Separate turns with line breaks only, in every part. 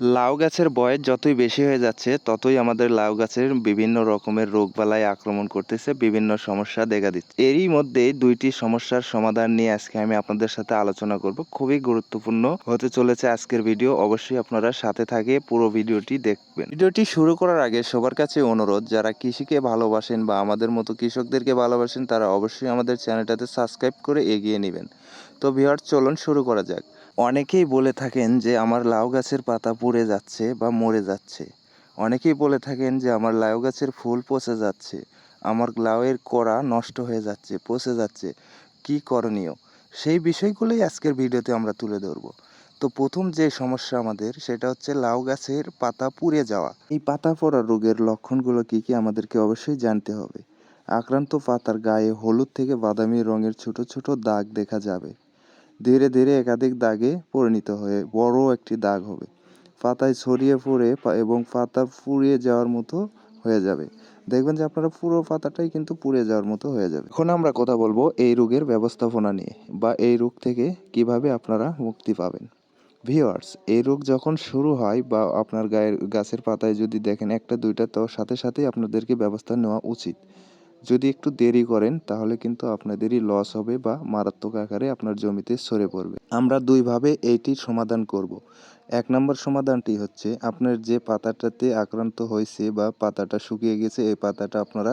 লাউ গাছের বয়স যতই বেশি হয়ে যাচ্ছে, ততই আমাদের লাউ গাছের বিভিন্ন রকমের রোগবালাই আক্রমণ করতেছে, বিভিন্ন সমস্যা দেখা দিচ্ছে। এরই মধ্যে দুইটি সমস্যার সমাধান নিয়ে আজকে আমি আপনাদের সাথে আলোচনা করব। খুবই গুরুত্বপূর্ণ হতে চলেছে আজকের ভিডিও, অবশ্যই আপনারা সাথে থাকে পুরো ভিডিওটি দেখবেন। ভিডিওটি শুরু করার আগে সবার কাছে অনুরোধ, যারা কৃষিকে ভালোবাসেন বা আমাদের মতো কৃষকদেরকে ভালোবাসেন, তারা অবশ্যই আমাদের চ্যানেলটাতে সাবস্ক্রাইব করে এগিয়ে নেবেন। তো ভিওর চলুন শুরু করা যাক। অনেকেই বলে থাকেন যে আমার লাউ গাছের পাতা পুড়ে যাচ্ছে বা মরে যাচ্ছে। অনেকেই বলে থাকেন যে আমার লাউ গাছের ফুল পচে যাচ্ছে। আমার লাউয়ের কড়া নষ্ট হয়ে যাচ্ছে, পচে যাচ্ছে। কি করণীয়? সেই বিষয়গুলোই আজকের ভিডিওতে আমরা তুলে ধরব। তো প্রথম যে সমস্যা আমাদের, সেটা হচ্ছে লাউ গাছের পাতা পুড়ে যাওয়া। এই পাতা পড়া রোগের লক্ষণগুলো কি কি আমাদেরকে অবশ্যই জানতে হবে। আক্রান্ত পাতার গায়ে হলুদ থেকে বাদামি রঙের ছোট ছোট দাগ দেখা যাবে। ধীরে ধীরে একাধিক দাগে পরিণত হয়ে বড় একটি দাগ হবে। পাতায় ছড়িয়ে পড়ে এবং পাতা পুড়িয়ে যাওয়ার মতো হয়ে যাবে। দেখবেন যে আপনারা পুরো পাতাটাই কিন্তু পুড়ে যাওয়ার মতো হয়ে যাবে। এখন আমরা কথা বলব এই রোগের ব্যবস্থাপনা নিয়ে বা এই রোগ থেকে কীভাবে আপনারা মুক্তি পাবেন। ভিওয়ার্স এই রোগ যখন শুরু হয় বা আপনার গায়ের, গাছের পাতায় যদি দেখেন একটা, দুইটা, তো সাথে সাথেই আপনাদেরকে ব্যবস্থা নেওয়া উচিত। যদি একটু দেরি করেন, তাহলে কিন্তু আপনাদেরই লস হবে বা মারাত্মক আকারে আপনার জমিতে সরে পড়বে। আমরা দুইভাবে এইটির সমাধান করব। এক নম্বর সমাধানটি হচ্ছে, আপনার যে পাতাটাতে আক্রান্ত হয়েছে বা পাতাটা শুকিয়ে গেছে, এই পাতাটা আপনারা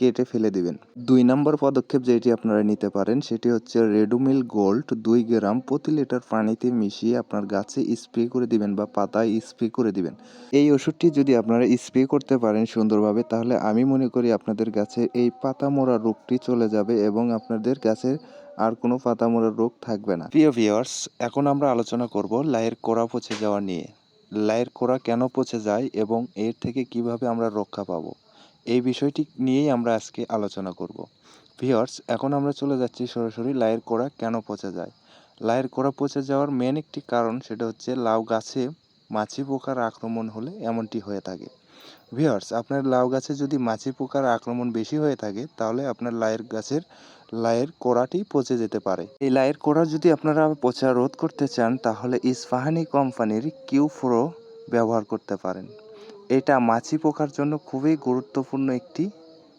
কেটে ফেলে দিবেন। দুই নম্বর পদক্ষেপ যেটি আপনারা নিতে পারেন, সেটি হচ্ছে রেডুমিল গোল্ড দুই গ্রাম প্রতি লিটার পানিতে মিশিয়ে আপনার গাছে স্প্রে করে দিবেন বা পাতায় স্প্রে করে দিবেন। এই ওষুধটি যদি আপনারা স্প্রে করতে পারেন সুন্দরভাবে, তাহলে আমি মনে করি আপনাদের গাছে এই পাতা মোড়া রোগটি চলে যাবে এবং আপনাদের গাছের আর কোনো পাতা মোড়া রোগ থাকবে না। প্রিয় ভিওয়ার্স এখন আমরা আলোচনা করব লাইয়ের কোড়া পচে যাওয়া নিয়ে। লাইয়ের কোড়া কেন পচে যায় এবং এর থেকে কীভাবে আমরা রক্ষা পাবো? এই বিষয়টি নিয়েই আমরা আজকে আলোচনা করব। ভিওয়ার্স এখন আমরা চলে যাচ্ছি সরাসরি লাইয়ের কোড়া কেন পচে যায়? লাইয়ের কোড়া পচে যাওয়ার মেন একটি কারণ সেটা হচ্ছে লাউ গাছে মাছি পোকার আক্রমণ হলে এমনটি হয়ে থাকে। ভিওয়ার্স আপনার লাউ গাছে যদি মাছি পোকার আক্রমণ বেশি হয়ে থাকে, তাহলে আপনার লাইয়ের গাছের লায়ের কোড়াটি পচে যেতে পারে। এই লাইয়ের কোড়া যদি আপনারা পচা রোধ করতে চান, তাহলে ইস্পাহানি কোম্পানির কিউ ব্যবহার করতে পারেন। এটা মাছি পোকার জন্য খুবই গুরুত্বপূর্ণ একটি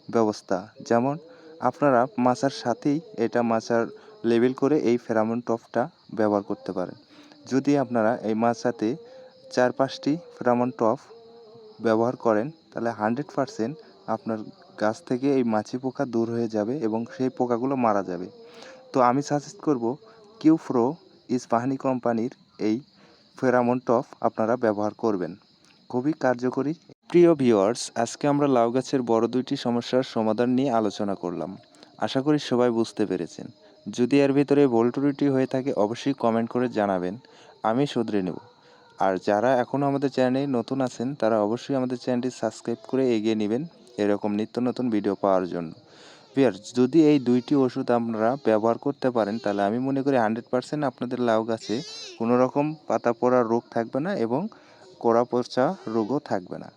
ব্যবস্থা। যেমন, আপনারা মাছার সাথেই এটা মাছার লেবেল করে এই ফেরামন টপটা ব্যবহার করতে পারেন। যদি আপনারা এই মাছাতে চার পাঁচটি ফেরামন টপ ব্যবহার করেন, তাহলে হান্ড্রেড পারসেন্ট আপনার গাছ থেকে এই মাছি পোকা দূর হয়ে যাবে এবং সেই পোকাগুলো মারা যাবে। তো আমি সাজেস্ট করব কিউ প্রো ইস্পাহানি কোম্পানির এই ফেরামন টপ আপনারা ব্যবহার করবেন। খুবই কার্যকরী। প্রিয় ভিউয়ার্স, আজকে আমরা লাউ গাছের বড় দুইটি সমস্যার সমাধান নিয়ে আলোচনা করলাম। আশা করি সবাই বুঝতে পেরেছেন। যদি এর ভিতরে ভুল ত্রুটি হয়ে থাকে, অবশ্যই কমেন্ট করে জানাবেন। আমি শুধরে নেব। আর যারা এখনও আমাদের চ্যানেলে নতুন আছেন, তারা অবশ্যই আমাদের চ্যানেলটি সাবস্ক্রাইব করে এগিয়ে নেবেন এরকম নিত্য নতুন ভিডিও পাওয়ার জন্য। ভিউয়ার্স, যদি এই দুইটি ওষুধ আপনারা ব্যবহার করতে পারেন, তাহলে আমি মনে করি হান্ড্রেড পার্সেন্ট আপনাদের লাউ গাছে কোনো রকম পাতা পড়া রোগ থাকবে না এবং কোড়া পচা রোগও থাকবে না।